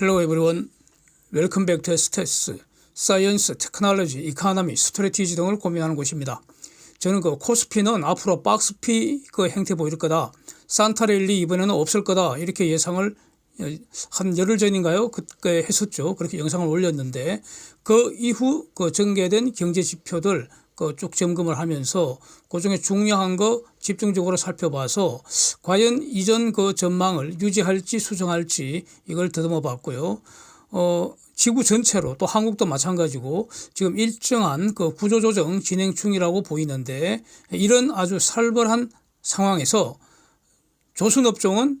Hello everyone. Welcome back to STS. 사이언스, 테크놀로지, 이카노미, 스트레티지 등을 고민하는 곳입니다. 저는 그 코스피는 앞으로 박스피 그 형태 보일 거다. 산타랠리 이번에는 없을 거다. 이렇게 예상을 한 열흘 전인가요? 그때 했었죠. 그렇게 영상을 올렸는데 그 이후 그 전개된 경제 지표들 그 쭉 점검을 하면서 그 중에 중요한 거 집중적으로 살펴봐서 과연 이전 그 전망을 유지할지 수정할지 이걸 더듬어 봤고요. 어, 지구 전체로 또 한국도 마찬가지고 지금 일정한 그 구조조정 진행 중이라고 보이는데 이런 아주 살벌한 상황에서 조선업종은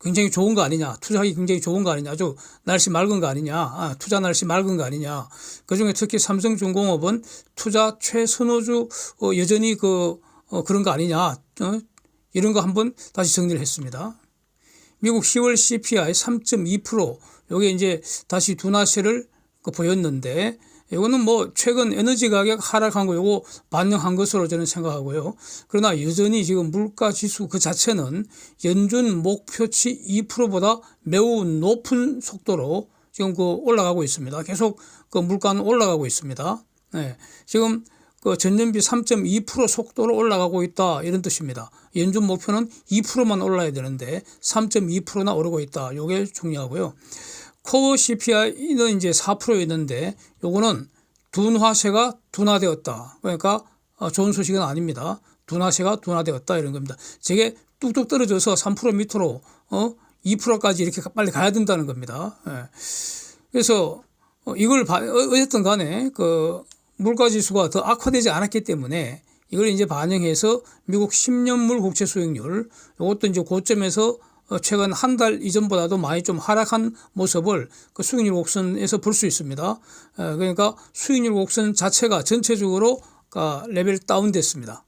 굉장히 좋은 거 아니냐, 투자하기 굉장히 좋은 거 아니냐, 아주 날씨 맑은 거 아니냐, 아, 투자 날씨 맑은 거 아니냐. 그 중에 특히 삼성중공업은 투자 최선호주 어, 여전히 그 어, 그런 거 아니냐, 어? 이런 거 한번 다시 정리를 했습니다. 미국 10월 CPI 3.2% 요게 이제 다시 둔화세를 그 보였는데 이거는 뭐 최근 에너지 가격 하락한 거 요거 반영한 것으로 저는 생각하고요. 그러나 여전히 지금 물가 지수 그 자체는 연준 목표치 2%보다 매우 높은 속도로 지금 그 올라가고 있습니다. 계속 그 물가는 올라가고 있습니다. 네. 지금 그 전년비 3.2% 속도로 올라가고 있다 이런 뜻입니다. 연준 목표는 2%만 올라야 되는데 3.2%나 오르고 있다. 요게 중요하고요. 코어 CPI는 이제 4%였는데 요거는 둔화세가 둔화되었다. 그러니까 어, 좋은 소식은 아닙니다. 둔화세가 둔화되었다 이런 겁니다. 저게 뚝뚝 떨어져서 3% 밑으로 어 2%까지 이렇게 빨리 가야 된다는 겁니다. 예. 그래서 어, 이걸 봐, 어, 어쨌든 간에 그 물가 지수가 더 악화되지 않았기 때문에 이걸 이제 반영해서 미국 10년물 국채 수익률 이것도 이제 고점에서 어, 최근 한 달 이전보다도 많이 좀 하락한 모습을 그 수익률 곡선에서 볼 수 있습니다. 그러니까 수익률 곡선 자체가 전체적으로 레벨 다운됐습니다.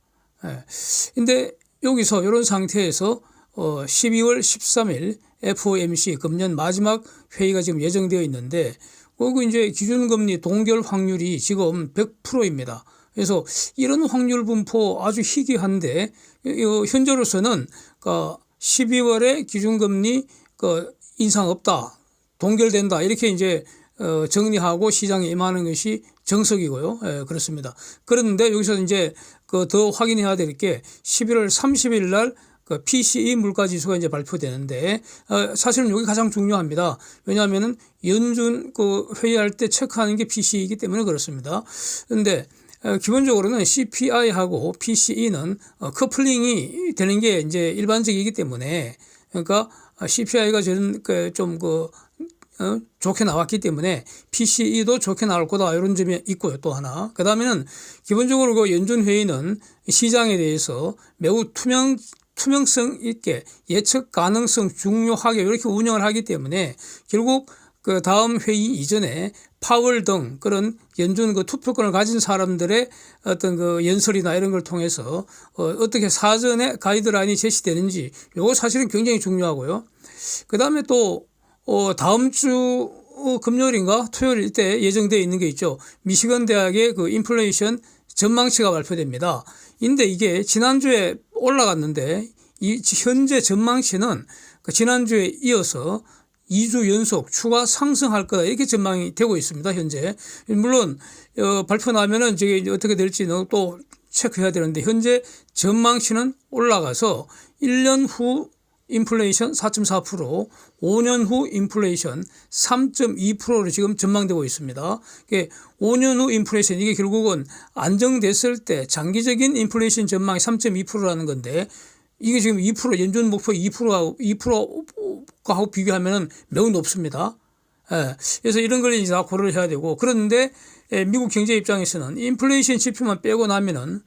근데 여기서 이런 상태에서 12월 13일 FOMC 금년 마지막 회의가 지금 예정되어 있는데 거기 이제 기준금리 동결 확률이 지금 100%입니다. 그래서 이런 확률 분포 아주 희귀한데 현재로서는 12월에 기준금리 그 인상 없다. 동결된다. 이렇게 이제 어 정리하고 시장에 임하는 것이 정석이고요. 예, 그렇습니다. 그런데 여기서 이제 그 더 확인해야 될 게 11월 30일 날 그 PCE 물가 지수가 이제 발표되는데 어 사실은 여기 가장 중요합니다. 왜냐하면은 연준 그 회의할 때 체크하는 게 PCE이기 때문에 그렇습니다. 어, 기본적으로는 CPI하고 PCE는 어, 커플링이 되는 게 이제 일반적이기 때문에 그러니까 CPI가 저는 그 좀그 어, 좋게 나왔기 때문에 PCE도 좋게 나올 거다 이런 점이 있고요 또 하나. 그 다음에는 기본적으로 그 연준 회의는 시장에 대해서 매우 투명 투명성 있게 예측 가능성 중요하게 이렇게 운영을 하기 때문에 결국 그 다음 회의 이전에 파월 등 그런 연준 그 투표권을 가진 사람들의 어떤 그 연설이나 이런 걸 통해서 어, 어떻게 사전에 가이드라인이 제시되는지 요거 사실은 굉장히 중요하고요. 그 다음에 또 어, 다음 주 어, 금요일인가 토요일 때 예정되어 있는 게 있죠. 미시건 대학의 그 인플레이션 전망치가 발표됩니다. 근데 이게 지난주에 올라갔는데 이 현재 전망치는 그 지난주에 이어서 2주 연속 추가 상승할 거다 이렇게 전망이 되고 있습니다 현재 물론 어, 발표 나면은 저게 어떻게 될지는 또 체크해야 되는데 현재 전망치는 올라가서 1년 후 인플레이션 4.4%, 5년 후 인플레이션 3.2%로 지금 전망되고 있습니다. 5년 후 인플레이션 이게 결국은 안정됐을 때 장기적인 인플레이션 전망이 3.2%라는 건데 이게 지금 2% 연준 목표 2%하고 2%하고 비교하면 매우 높습니다. 예. 그래서 이런 걸 이제 다 고려를 해야 되고 그런데 예, 미국 경제 입장에서는 인플레이션 지표만 빼고 나면은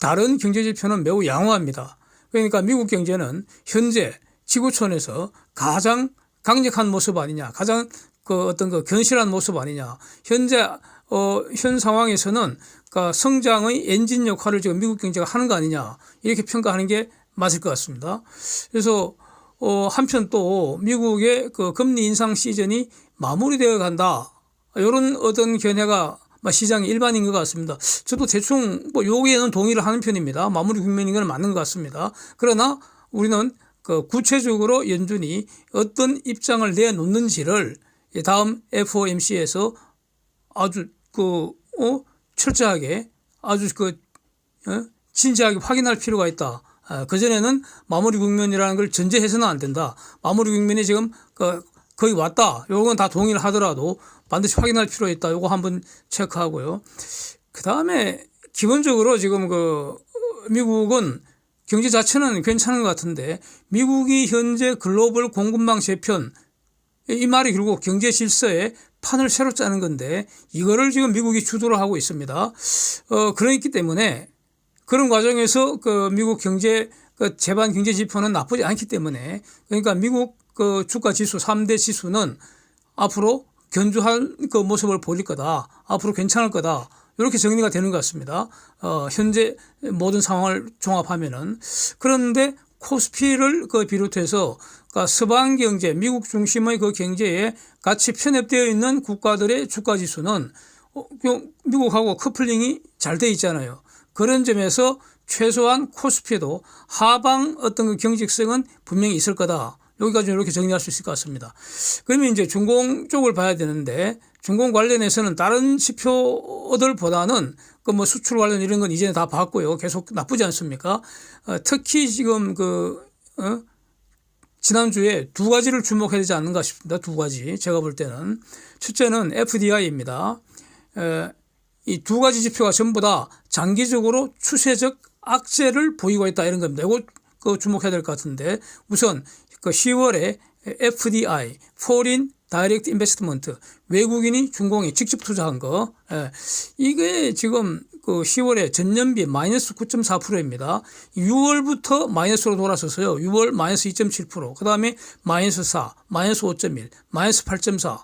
다른 경제 지표는 매우 양호합니다. 그러니까 미국 경제는 현재 지구촌에서 가장 강력한 모습 아니냐, 가장 그 어떤 그 견실한 모습 아니냐. 현재 어, 현 상황에서는 그러니까 성장의 엔진 역할을 지금 미국 경제가 하는 거 아니냐 이렇게 평가하는 게 맞을 것 같습니다. 그래서 어, 한편 또 미국의 그 금리 인상 시즌이 마무리되어 간다 이런 어떤 견해가 시장의 일반인 것 같습니다. 저도 대충 뭐 여기에는 동의를 하는 편입니다. 마무리 국면인 건 맞는 것 같습니다. 그러나 우리는 그 구체적으로 연준이 어떤 입장을 내놓는지를 이 다음 FOMC에서 아주 그 어? 철저하게 아주 그 어? 진지하게 확인할 필요가 있다. 아, 그전에는 마무리 국면이라는 걸 전제해서는 안 된다. 마무리 국면이 지금 그 거의 왔다. 요건 다 동의를 하더라도 반드시 확인할 필요가 있다. 요거 한번 체크하고요. 그 다음에 기본적으로 지금 그 미국은 경제 자체는 괜찮은 것 같은데 미국이 현재 글로벌 공급망 재편 이 말이 결국 경제 질서의 판을 새로 짜는 건데 이거를 지금 미국이 주도를 하고 있습니다. 어, 그렇기 때문에 그런 과정에서 그 미국 경제 그 재반 경제 지표는 나쁘지 않기 때문에 그러니까 미국 그 주가 지수 3대 지수는 앞으로 견주할 그 모습을 보일 거다. 앞으로 괜찮을 거다. 이렇게 정리가 되는 것 같습니다. 어, 현재 모든 상황을 종합하면은 그런데 코스피를 그 비롯해서 그러니까 서방 경제, 미국 중심의 그 경제에 같이 편입되어 있는 국가들의 주가 지수는 어, 그 미국하고 커플링이 잘 돼 있잖아요. 그런 점에서 최소한 코스피도 하방 어떤 그 경직성은 분명히 있을 거다. 여기까지 이렇게 정리할 수 있을 것 같습니다. 그러면 이제 중공 쪽을 봐야 되는데 중공 관련해서는 다른 지표들보다는 그 뭐 수출 관련 이런 건 이제는 다 봤고요. 계속 나쁘지 않습니까? 어, 특히 지금 그 어? 지난주에 두 가지를 주목해야 되지 않는가 싶습니다. 두 가지. 제가 볼 때는. 첫째는 FDI입니다. 이 두 가지 지표가 전부 다 장기적으로 추세적 악재를 보이고 있다 이런 겁니다. 이거 그 주목해야 될 것 같은데 우선 그 10월에 FDI, Foreign Direct Investment, 외국인이 중공에 직접 투자한 거, 예. 이게 지금 그 10월에 전년비 마이너스 9.4%입니다. 6월부터 마이너스로 돌아서서요. 6월 마이너스 2.7%, 그 다음에 마이너스 4, 마이너스 5.1, 마이너스 8.4,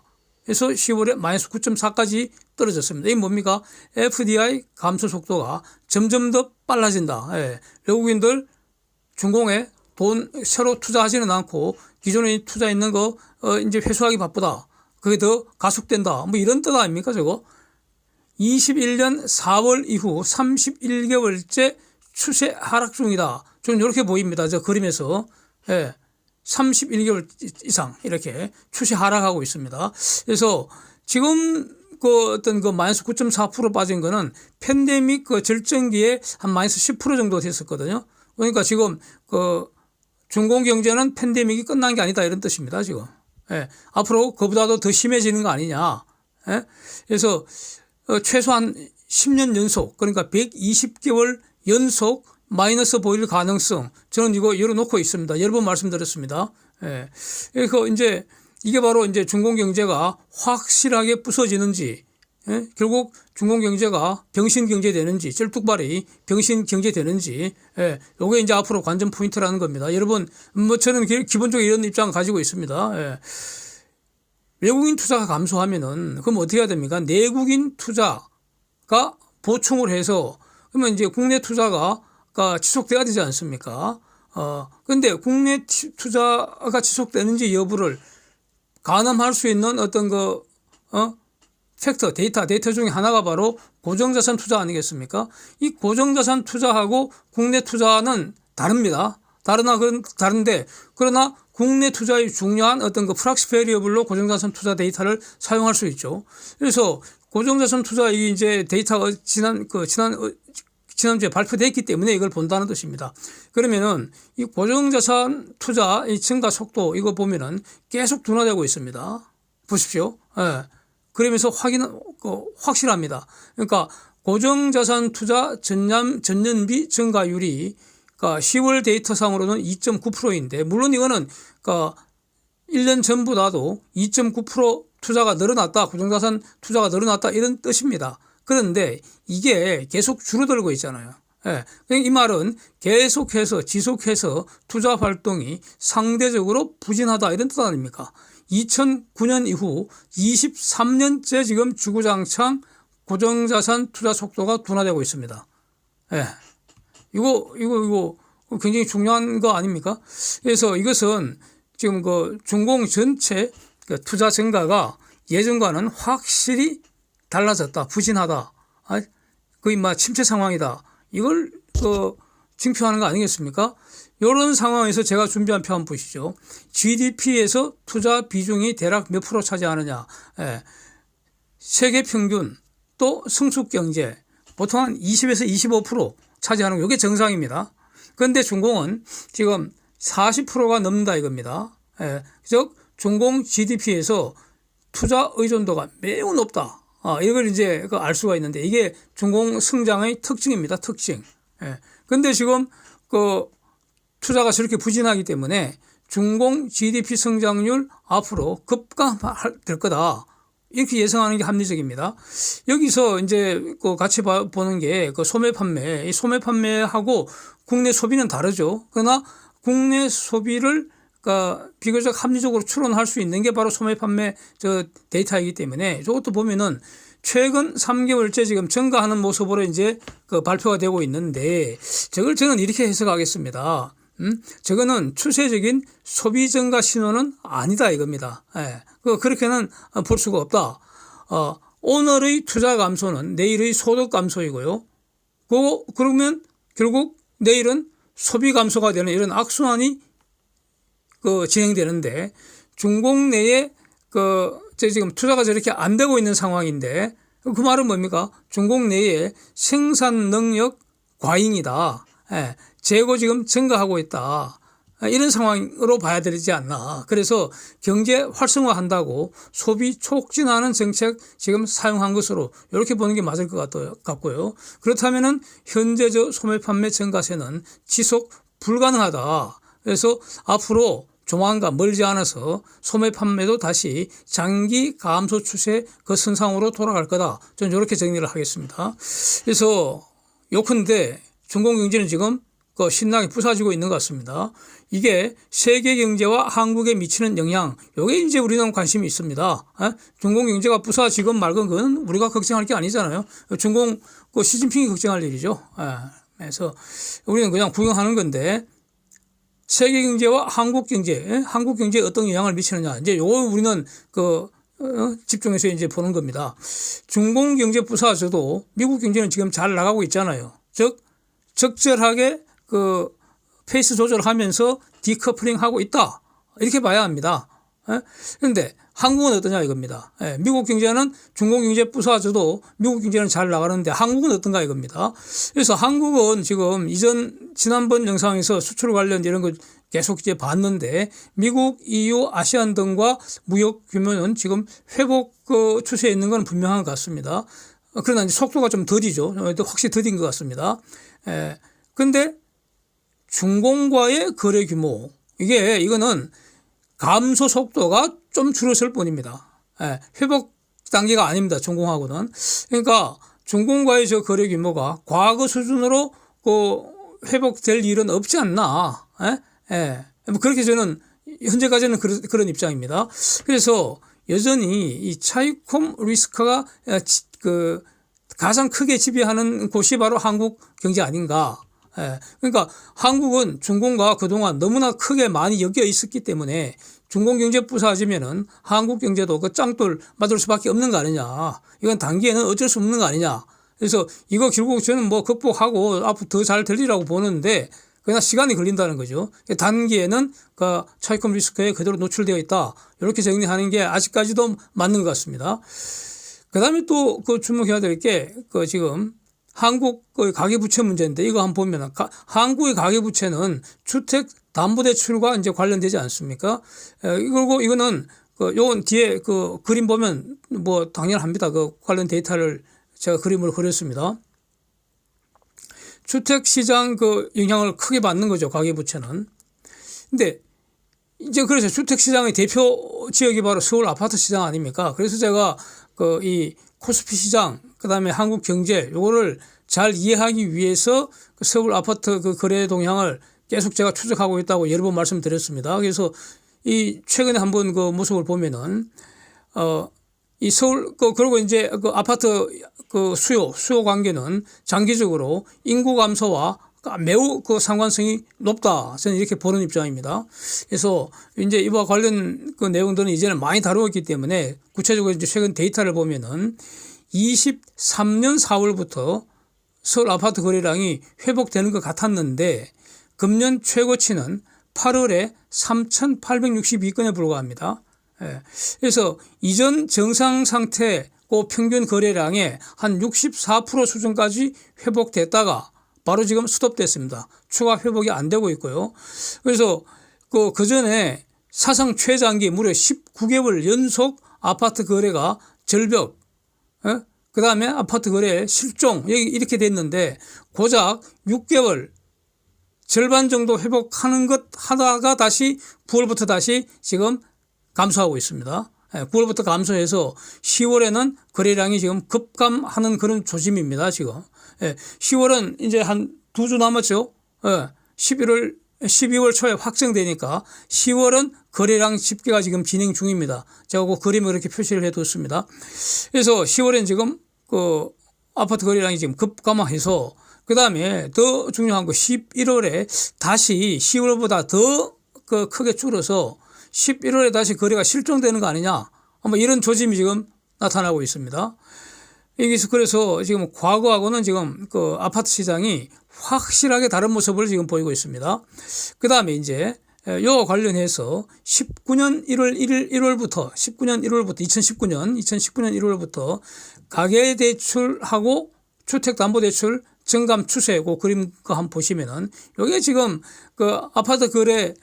해서 10월에 마이너스 9.4까지 떨어졌습니다. 이게 뭡니까? FDI 감소 속도가 점점 더 빨라진다. 예. 외국인들 중공에 돈 새로 투자하지는 않고 기존에 투자 있는 거 어, 이제 회수하기 바쁘다. 그게 더 가속된다. 뭐 이런 뜻 아닙니까 저거? 21년 4월 이후 31개월째 추세 하락 중이다. 좀 이렇게 보입니다. 저 그림에서. 예. 31개월 이상 이렇게 추세 하락하고 있습니다. 그래서 지금 그 어떤 그 마이너스 9.4% 빠진 거는 팬데믹 그 절정기에 한 마이너스 10% 정도 됐었거든요. 그러니까 지금 그 중공 경제는 팬데믹이 끝난 게 아니다 이런 뜻입니다. 지금. 예. 앞으로 그보다도 더 심해지는 거 아니냐. 예. 그래서 어, 최소한 10년 연속 그러니까 120개월 연속 마이너스 보일 가능성 저는 이거 열어놓고 있습니다. 여러 번 말씀드렸습니다. 예. 그래서 이제 이게 바로 이제 중공 경제가 확실하게 부서지는지 예? 결국 중공 경제가 병신 경제 되는지 쩔뚝발이 병신 경제 되는지 예. 요게 이제 앞으로 관전 포인트라는 겁니다. 여러분 뭐 저는 기- 기본적으로 이런 입장 가지고 있습니다. 예. 외국인 투자가 감소하면은 그럼 어떻게 해야 됩니까? 내국인 투자가 보충을 해서 그러면 이제 국내 투자가 가 지속돼야 되지 않습니까? 어 근데 국내 티- 투자가 지속되는지 여부를 가늠할 수 있는 어떤 그 어? 팩터, 데이터, 데이터 중에 하나가 바로 고정자산 투자 아니겠습니까? 이 고정자산 투자하고 국내 투자는 다릅니다. 다르나 그런 다른데 그러나 국내 투자의 중요한 어떤 그 프락시 베리어블로 고정자산 투자 데이터를 사용할 수 있죠. 그래서 고정자산 투자 이 이제 데이터가 지난 그 지난 어, 지난주에 발표됐기 때문에 이걸 본다는 뜻입니다. 그러면은 이 고정자산 투자 이 증가 속도 이거 보면은 계속 둔화되고 있습니다. 보십시오. 예. 그러면서 확인, 그 확실합니다. 그러니까 고정자산 투자 전년, 전년비 증가율이 그러니까 10월 데이터상으로는 2.9%인데 물론 이거는 그러니까 1년 전보다도 2.9% 투자가 늘어났다. 고정자산 투자가 늘어났다. 이런 뜻입니다. 그런데 이게 계속 줄어들고 있잖아요. 예. 이 말은 계속해서 지속해서 투자 활동이 상대적으로 부진하다 이런 뜻 아닙니까? 2009년 이후 23년째 지금 주구장창 고정자산 투자 속도가 둔화되고 있습니다. 예. 이거, 이거, 이거 굉장히 중요한 거 아닙니까? 그래서 이것은 지금 그 중공 전체 그 투자 증가가 예전과는 확실히 달라졌다. 부진하다. 아, 거의 막 침체 상황이다. 이걸 그 증표하는 거 아니겠습니까? 이런 상황에서 제가 준비한 표 한번 보시죠. GDP에서 투자 비중이 대략 몇 프로 차지하느냐. 예. 세계 평균 또 성숙 경제 보통 한 20에서 25% 차지하는 게 정상입니다. 그런데 중공은 지금 40%가 넘는다 이겁니다. 예. 즉 중공 GDP에서 투자 의존도가 매우 높다. 아, 이걸 이제 그알 수가 있는데 이게 중공 성장의 특징입니다. 특징. 예. 근데 지금 그 투자가 저렇게 부진하기 때문에 중공 GDP 성장률 앞으로 급감될 거다. 이렇게 예상하는 게 합리적입니다. 여기서 이제 그 같이 봐- 보는 게 그 소매 판매, 이 소매 판매하고 국내 소비는 다르죠. 그러나 국내 소비를 그러니까 비교적 합리적으로 추론할 수 있는 게 바로 소매 판매 저 데이터이기 때문에 이것도 보면은 최근 3개월째 지금 증가하는 모습으로 이제 그 발표가 되고 있는데 저걸 저는 이렇게 해석하겠습니다. 음? 저거는 추세적인 소비 증가 신호는 아니다 이겁니다. 예. 그 그렇게는 볼 수가 없다. 어, 오늘의 투자 감소는 내일의 소득 감소이고요. 그 그러면 결국 내일은 소비 감소가 되는 이런 악순환이 그 진행되는데 중국 내에 그저 지금 투자가 저렇게 안 되고 있는 상황인데 그 말은 뭡니까? 중국 내에 생산 능력 과잉이다. 예, 재고 지금 증가하고 있다. 아, 이런 상황으로 봐야 되지 않나. 그래서 경제 활성화한다고 소비 촉진하는 정책 지금 사용한 것으로 이렇게 보는 게 맞을 것 같고요. 그렇다면은 현재 저 소매 판매 증가세는 지속 불가능하다. 그래서 앞으로 조만간 멀지 않아서 소매 판매도 다시 장기 감소 추세 그 선상으로 돌아갈 거다. 저는 이렇게 정리를 하겠습니다. 그래서 요컨대 중공 경제는 지금 그 신나게 부서지고 있는 것 같습니다. 이게 세계 경제와 한국에 미치는 영향, 요게 이제 우리는 관심이 있습니다. 에? 중공 경제가 부서지건 말건 그건 우리가 걱정할 게 아니잖아요. 중공 그 시진핑이 걱정할 일이죠. 에. 그래서 우리는 그냥 구경하는 건데 세계 경제와 한국 경제, 에? 한국 경제에 어떤 영향을 미치느냐. 이제 요거 우리는 그 어, 집중해서 이제 보는 겁니다. 중공 경제 부서져도 미국 경제는 지금 잘 나가고 있잖아요. 즉 적절하게 그 페이스 조절하면서 디커플링 하고 있다. 이렇게 봐야 합니다. 그런데 한국은 어떠냐 이겁니다. 예, 미국 경제는 중국 경제 부서져도 미국 경제는 잘 나가는데 한국은 어떤가 이겁니다. 그래서 한국은 지금 이전 지난번 영상에서 수출 관련 이런 거 계속 이제 봤는데 미국, EU, 아시안 등과 무역 규모는 지금 회복 그 추세에 있는 건 분명한 것 같습니다. 어, 그러나 속도가 좀 더디죠. 어, 확실히 더딘 것 같습니다. 예. 근데 중공과의 거래 규모 이게 이거는 감소 속도가 좀 줄었을 뿐입니다. 예, 회복 단계가 아닙니다. 중공하고는. 그러니까 중공과의 저 거래 규모가 과거 수준으로 그 회복될 일은 없지 않나. 예? 예. 뭐 그렇게 저는 현재까지는 그런, 그런 입장입니다. 그래서 여전히 이 차이콤 리스크가 지- 그 가장 크게 지배하는 곳이 바로 한국 경제 아닌가. 예. 그러니까 한국은 중공과 그동안 너무나 크게 많이 엮여 있었기 때문에 중공 경제 부서지면은 한국 경제도 그 짱돌 맞을 수밖에 없는 거 아니냐. 이건 단기에는 어쩔 수 없는 거 아니냐. 그래서 이거 결국 저는 뭐 극복하고 앞으로 더잘 되리라고 보는데 그냥 시간이 걸린다는 거죠. 단기에는 그 차이콤 리스크에 그대로 노출되어 있다. 이렇게 정리하는 게 아직까지도 맞는 것 같습니다. 그 다음에 또 그 주목해야 될 게 그 지금 한국의 가계부채 문제인데 이거 한번 보면 가, 한국의 가계부채는 주택 담보대출과 이제 관련되지 않습니까? 에, 그리고 이거는 그 요건 뒤에 그 그림 보면 뭐 당연합니다. 그 관련 데이터를 제가 그림으로 그렸습니다. 주택 시장 그 영향을 크게 받는 거죠. 가계부채는. 근데 이제 그래서 주택 시장의 대표 지역이 바로 서울 아파트 시장 아닙니까? 그래서 제가 그 이 코스피 시장 그다음에 한국 경제 요거를 잘 이해하기 위해서 그 서울 아파트 그 거래 동향을 계속 제가 추적하고 있다고 여러 번 말씀드렸습니다. 그래서 이 최근에 한번 그 모습을 보면은 어 이 서울 그 그리고 이제 그 아파트 그 수요 수요 관계는 장기적으로 인구 감소와 매우 그 상관성이 높다. 저는 이렇게 보는 입장입니다. 그래서 이제 이와 관련 그 내용들은 이제는 많이 다루었기 때문에 구체적으로 이제 최근 데이터를 보면은 23년 4월부터 서울 아파트 거래량이 회복되는 것 같았는데 금년 최고치는 8월에 3,862건에 불과합니다. 예. 그래서 이전 정상 상태 고 평균 거래량의 한 64% 수준까지 회복됐다가 바로 지금 스톱됐습니다. 추가 회복이 안 되고 있고요. 그래서 그, 그 전에 사상 최장기 무려 19개월 연속 아파트 거래가 절벽, 그 다음에 아파트 거래 실종, 이렇게 됐는데 고작 6개월 절반 정도 회복하는 것 하다가 다시 9월부터 다시 지금 감소하고 있습니다. 9월부터 감소해서 10월에는 거래량이 지금 급감하는 그런 조짐입니다. 지금 10월은 이제 한 두 주 남았죠. 11월 12월 초에 확정되니까 10월은 거래량 집계가 지금 진행 중입니다. 제가 그 그림을 이렇게 표시를 해뒀습니다. 그래서 10월엔 지금 그 아파트 거래량이 지금 급감화해서 그 다음에 더 중요한 거 11월에 다시 10월보다 더 그 크게 줄어서 11월에 다시 거래가 실종되는 거 아니냐. 뭐 이런 조짐이 지금 나타나고 있습니다. 여기서 그래서 지금 과거하고는 지금 그 아파트 시장이 확실하게 다른 모습을 지금 보이고 있습니다. 그 다음에 이제 요 관련해서 19년 1월 1일 1월부터 19년 1월부터 2019년 2019년 1월부터 가계 대출하고 주택 담보 대출 증감 추세 그 그림 거 한번 보시면은 요게 지금 그 아파트 거래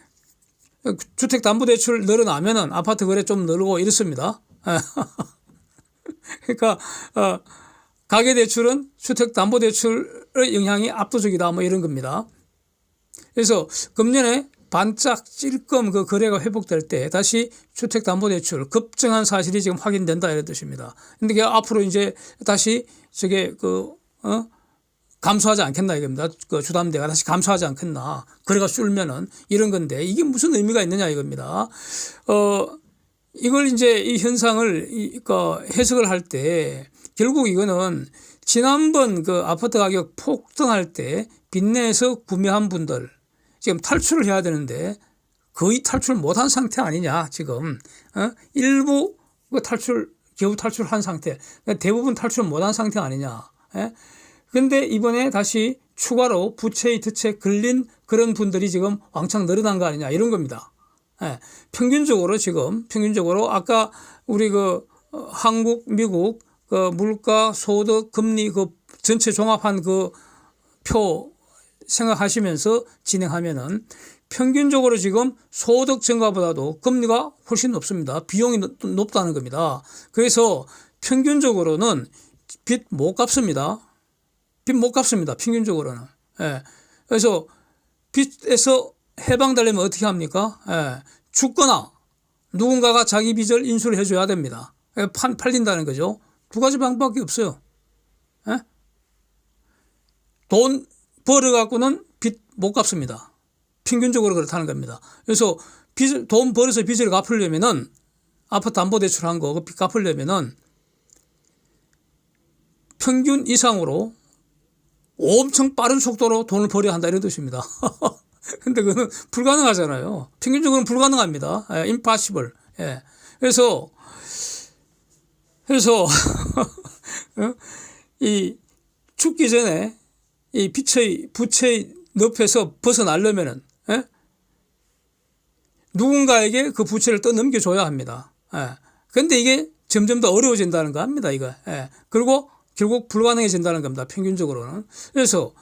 주택 담보 대출 늘어나면은 아파트 거래 좀 늘고 이렇습니다. 그러니까 어, 가계대출은 주택담보대출의 영향이 압도적이다 뭐 이런 겁니다. 그래서 금년에 반짝 찔끔 그 거래가 회복될 때 다시 주택담보대출 급증한 사실이 지금 확인된다 이런 뜻입니다. 근데 그 앞으로 이제 다시 저게 그 어? 감소하지 않겠나 이겁니다. 그 주담대가 다시 감소하지 않겠나. 거래가 쏠면은 이런 건데 이게 무슨 의미가 있느냐 이겁니다. 어, 이걸 이제 이 현상을 이, 그 해석을 할 때 결국 이거는 지난번 그 아파트 가격 폭등할 때 빚내에서 구매한 분들 지금 탈출을 해야 되는데 거의 탈출 못한 상태 아니냐 지금 어? 일부 그 탈출 겨우 탈출한 상태 그러니까 대부분 탈출 못한 상태 아니냐 예? 근데 이번에 다시 추가로 부채의 덫에 걸린 그런 분들이 지금 왕창 늘어난 거 아니냐 이런 겁니다. 예. 평균적으로 지금 평균적으로 아까 우리 그 어, 한국, 미국 그 물가, 소득, 금리 그 전체 종합한 그 표 생각하시면서 진행하면은 평균적으로 지금 소득 증가보다도 금리가 훨씬 높습니다. 비용이 높다는 겁니다. 그래서 평균적으로는 빚 못 갚습니다. 빚 못 갚습니다. 평균적으로는. 예. 그래서 빚에서 해방되려면 어떻게 합니까? 예. 죽거나 누군가가 자기 빚을 인수를 해줘야 됩니다. 예, 판, 팔린다는 거죠. 두 가지 방법밖에 없어요. 예? 돈 벌어갖고는 빚 못 갚습니다. 평균적으로 그렇다는 겁니다. 그래서 빚, 돈 벌어서 빚을 갚으려면은 아파트 담보대출 한 거, 빚 갚으려면은 평균 이상으로 엄청 빠른 속도로 돈을 벌여야 한다 이런 뜻입니다. 근데 그거는 불가능하잖아요. 평균적으로는 불가능합니다. 예, impossible. 예. 그래서, 그래서, 어? 이 죽기 전에 이 빛의, 부채의 늪에서 벗어나려면은, 예? 누군가에게 그 부채를 떠넘겨줘야 합니다. 예. 근데 이게 점점 더 어려워진다는 거 압니다, 이거. 예. 그리고 결국 불가능해진다는 겁니다. 평균적으로는. 그래서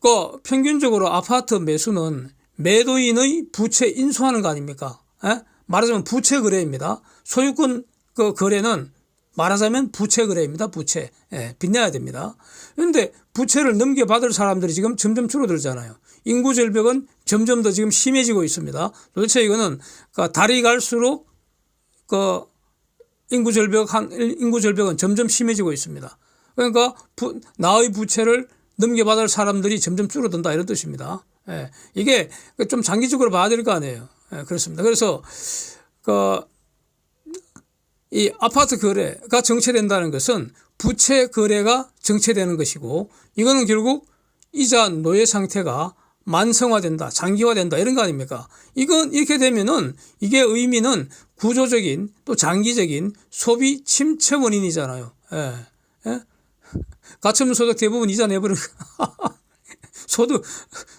그 평균적으로 아파트 매수는 매도인의 부채 인수하는 거 아닙니까? 에? 말하자면 부채 거래입니다. 소유권 그 거래는 말하자면 부채 거래입니다. 부채. 예, 빚내야 됩니다. 그런데 부채를 넘겨받을 사람들이 지금 점점 줄어들잖아요. 인구 절벽은 점점 더 지금 심해지고 있습니다. 도대체 이거는 그 달이 갈수록 그 인구 절벽 한 인구 절벽은 점점 심해지고 있습니다. 그러니까 부, 나의 부채를 넘겨받을 사람들이 점점 줄어든다 이런 뜻입니다. 예, 이게 좀 장기적으로 봐야 될 거 아니에요. 예, 그렇습니다. 그래서 그 이 아파트 거래가 정체된다는 것은 부채 거래가 정체되는 것이고 이거는 결국 이자 노예 상태가 만성화된다, 장기화된다 이런 거 아닙니까? 이건 이렇게 되면은 이게 의미는 구조적인 또 장기적인 소비 침체 원인이잖아요. 예. 예? 가처분 소득 대부분 이자 내버려 소득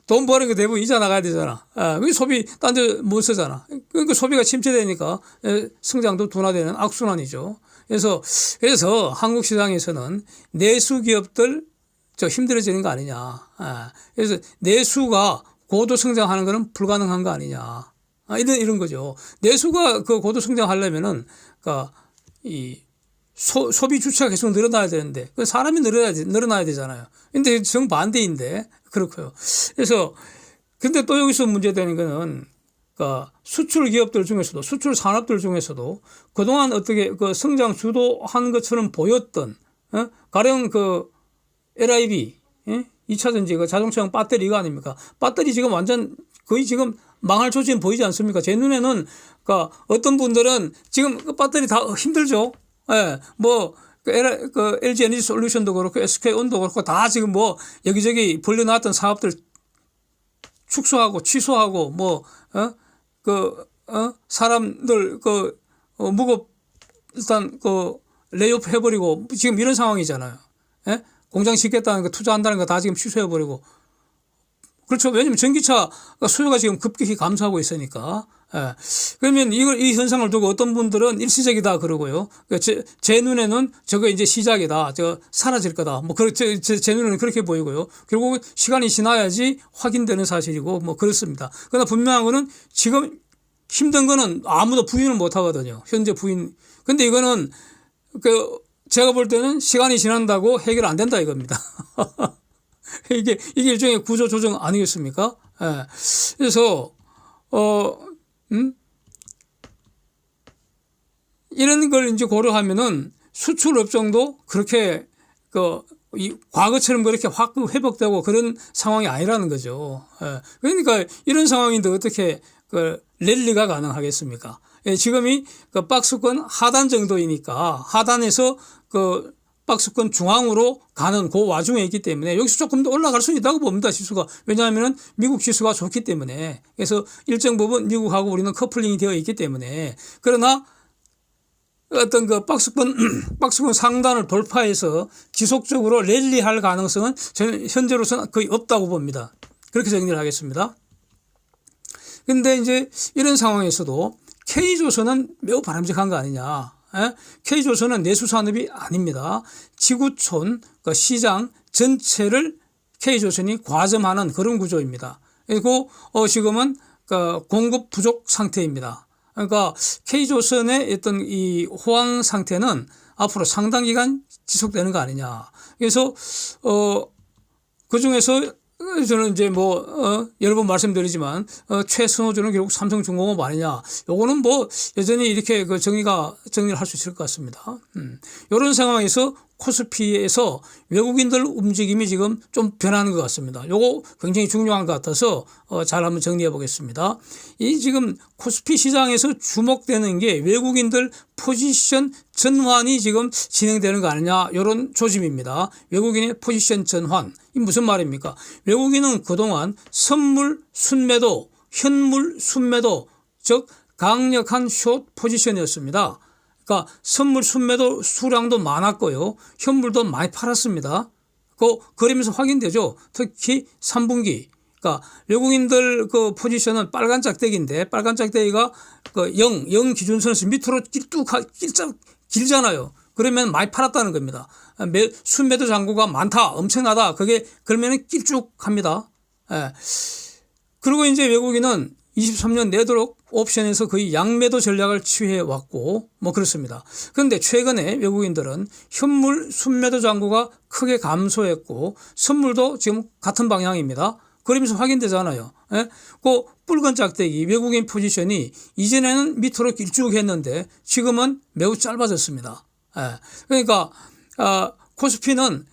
돈 버는 거 대부분 이자 나가야 되잖아. 아, 그 소비 딴 데 못 쓰잖아. 그러니까 소비가 침체되니까 에, 성장도 둔화되는 악순환이죠. 그래서 그래서 한국 시장에서는 내수 기업들 저 힘들어지는 거 아니냐. 아, 그래서 내수가 고도 성장하는 거는 불가능한 거 아니냐. 아, 이런 이런 거죠. 내수가 그 고도 성장하려면은 그러니까 이 소, 소비 주체가 계속 늘어나야 되는데 그 사람이 늘어야 늘어나야 되잖아요. 근데 정 반대인데 그렇고요. 그래서 근데 또 여기서 문제되는 거는 그러니까 수출 기업들 중에서도 수출 산업들 중에서도 그동안 어떻게 그 성장 주도하는 것처럼 보였던 어? 가령 그 LIB 예? 2차 전지 그 자동차용 배터리가 아닙니까? 배터리 지금 완전 거의 지금 망할 조짐 보이지 않습니까? 제 눈에는 그러니까 어떤 분들은 지금 그 배터리 다 힘들죠. 예, 뭐, 그, L, 그 LG 에너지 솔루션도 그렇고 SK 온도 그렇고 다 지금 뭐 여기저기 벌려놨던 사업들 축소하고 취소하고 뭐, 어, 그, 어, 사람들 그, 어, 무급 일단 그 레이오프 해버리고 지금 이런 상황이잖아요. 예? 공장 짓겠다는 거 투자한다는 거 다 지금 취소해버리고 그렇죠. 왜냐면 전기차 수요가 지금 급격히 감소하고 있으니까. 예. 그러면 이걸, 이 현상을 두고 어떤 분들은 일시적이다 그러고요. 그 제, 제 눈에는 저거 이제 시작이다. 저 사라질 거다. 뭐, 그, 제, 제, 제 눈에는 그렇게 보이고요. 결국 시간이 지나야지 확인되는 사실이고 뭐 그렇습니다. 그러나 분명한 거는 지금 힘든 거는 아무도 부인을 못 하거든요. 현재 부인. 근데 이거는 그 제가 볼 때는 시간이 지난다고 해결 안 된다 이겁니다. 이게 이게 일종의 구조 조정 아니겠습니까? 예. 그래서 어 음? 이런 걸 이제 고려하면은 수출 업종도 그렇게 그 이 과거처럼 그렇게 확 회복되고 그런 상황이 아니라는 거죠. 예. 그러니까 이런 상황인데 어떻게 그 랠리가 가능하겠습니까? 예, 지금이 그 박스권 하단 정도이니까 하단에서 그 박스권 중앙으로 가는 그 와중에 있기 때문에 여기서 조금 더 올라갈 수 있다고 봅니다. 지수가. 왜냐하면 미국 지수가 좋기 때문에. 그래서 일정 부분 미국하고 우리는 커플링이 되어 있기 때문에. 그러나 어떤 그 박스권, 박스권 상단을 돌파해서 지속적으로 랠리할 가능성은 현재로서는 거의 없다고 봅니다. 그렇게 정리를 하겠습니다. 근데 이제 이런 상황에서도 K조선은 매우 바람직한 거 아니냐. 예? K조선은 내수산업이 아닙니다. 지구촌 그 시장 전체를 K조선이 과점하는 그런 구조입니다. 그리고 어 지금은 그 공급 부족 상태입니다. 그러니까 K조선의 어떤 이 호황 상태는 앞으로 상당 기간 지속되는 거 아니냐. 그래서 어 그 중에서 저는 이제 뭐, 어, 여러 번 말씀드리지만, 어, 최선호주는 결국 삼성중공업 아니냐. 요거는 뭐, 여전히 이렇게 그 정의가, 정리를 할 수 있을 것 같습니다. 음. 요런 상황에서 코스피에서 외국인들 움직임이 지금 좀 변하는 것 같습니다. 요거 굉장히 중요한 것 같아서 어, 잘 한번 정리해 보겠습니다. 이 지금 코스피 시장에서 주목되는 게 외국인들 포지션 전환이 지금 진행되는 거 아니냐 이런 조짐입니다. 외국인의 포지션 전환 이 무슨 말입니까? 외국인은 그동안 선물 순매도 현물 순매도 즉 강력한 숏 포지션이었습니다. 그러니까 선물 순매도 수량도 많았고요. 현물도 많이 팔았습니다. 그 그러면서 확인되죠. 특히 3분기. 그러니까 외국인들 그 포지션은 빨간 짝대기인데 빨간 짝대기가 그 0, 0 기준선에서 밑으로 쭉 길자, 길잖아요. 그러면 많이 팔았다는 겁니다. 매, 순매도 잔고가 많다, 엄청나다. 그게 그러면 길쭉합니다. 예. 그리고 이제 외국인은 23년 내도록 옵션에서 거의 양매도 전략을 취해 왔고 뭐 그렇습니다. 그런데 최근에 외국인들은 현물 순매도 잔고가 크게 감소했고 선물도 지금 같은 방향입니다. 그러면서 확인되잖아요. 예? 그 붉은 짝대기 외국인 포지션이 이전에는 밑으로 길쭉했는데 지금은 매우 짧아졌습니다. 예. 그러니까 어, 코스피는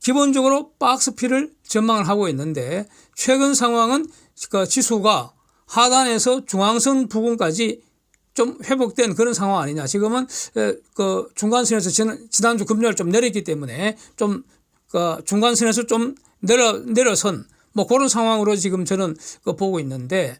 기본적으로 박스피를 전망을 하고 있는데 최근 상황은 그 지수가 하단에서 중앙선 부근까지 좀 회복된 그런 상황 아니냐. 지금은 그 중간선에서 지난, 주 금요일 좀 내렸기 때문에 좀 그 중간선에서 좀 내려 내려선 뭐 그런 상황으로 지금 저는 그 보고 있는데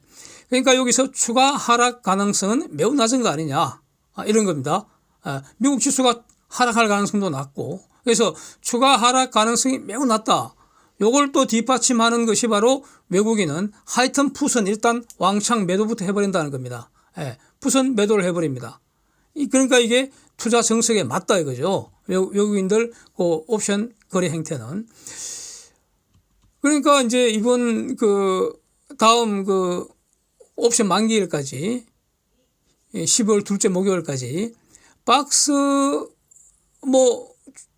그러니까 여기서 추가 하락 가능성은 매우 낮은 거 아니냐 아, 이런 겁니다. 아, 미국 지수가 하락할 가능성도 낮고 그래서 추가 하락 가능성이 매우 낮다. 요걸 또 뒷받침하는 것이 바로 외국인은 하여튼 푸선 일단 왕창 매도부터 해버린다는 겁니다. 예, 푸선 매도를 해버립니다. 이- 그러니까 이게 투자 정책에 맞다 이거죠. 외국- 외국인들 그 옵션 거래 행태는. 그러니까 이제 이번 그 다음 그 옵션 만기일까지 12월 둘째 목요일까지 박스 뭐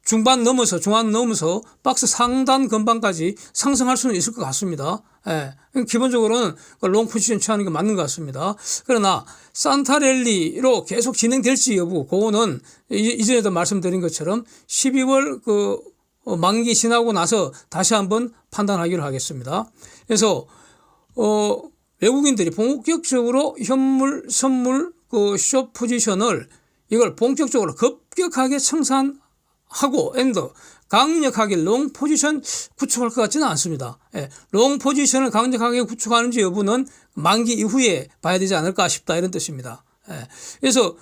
중반 넘어서 중간 넘어서 박스 상단 근방까지 상승할 수는 있을 것 같습니다. 예. 기본적으로는 그롱 포지션 취하는 게 맞는 것 같습니다. 그러나 산타랠리로 계속 진행될지 여부, 그거는 이- 이전에도 말씀드린 것처럼 12월 그 어, 만기 지나고 나서 다시 한번 판단하기로 하겠습니다. 그래서 어, 외국인들이 본격적으로 현물 선물 그 숏 포지션을 이걸 본격적으로 급격하게 청산 하고 엔드 강력하게 롱 포지션 구축할 것 같지는 않습니다. 예, 롱 포지션을 강력하게 구축하는지 여부는 만기 이후에 봐야 되지 않을까 싶다 이런 뜻입니다. 예, 그래서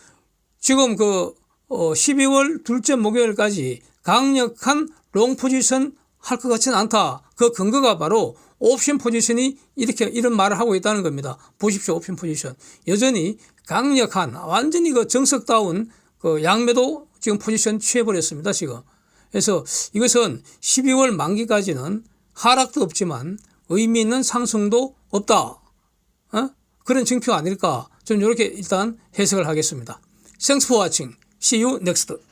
지금 그 어, 12월 둘째 목요일까지 강력한 롱 포지션 할 것 같지는 않다. 그 근거가 바로 옵션 포지션이 이렇게 이런 말을 하고 있다는 겁니다. 보십시오. 옵션 포지션. 여전히 강력한 완전히 그 정석다운 그 양매도 지금 포지션 취해버렸습니다. 지금. 그래서 이것은 12월 만기까지는 하락도 없지만 의미 있는 상승도 없다. 어? 그런 증표 아닐까. 좀 이렇게 일단 해석을 하겠습니다. Thanks for watching. See you next.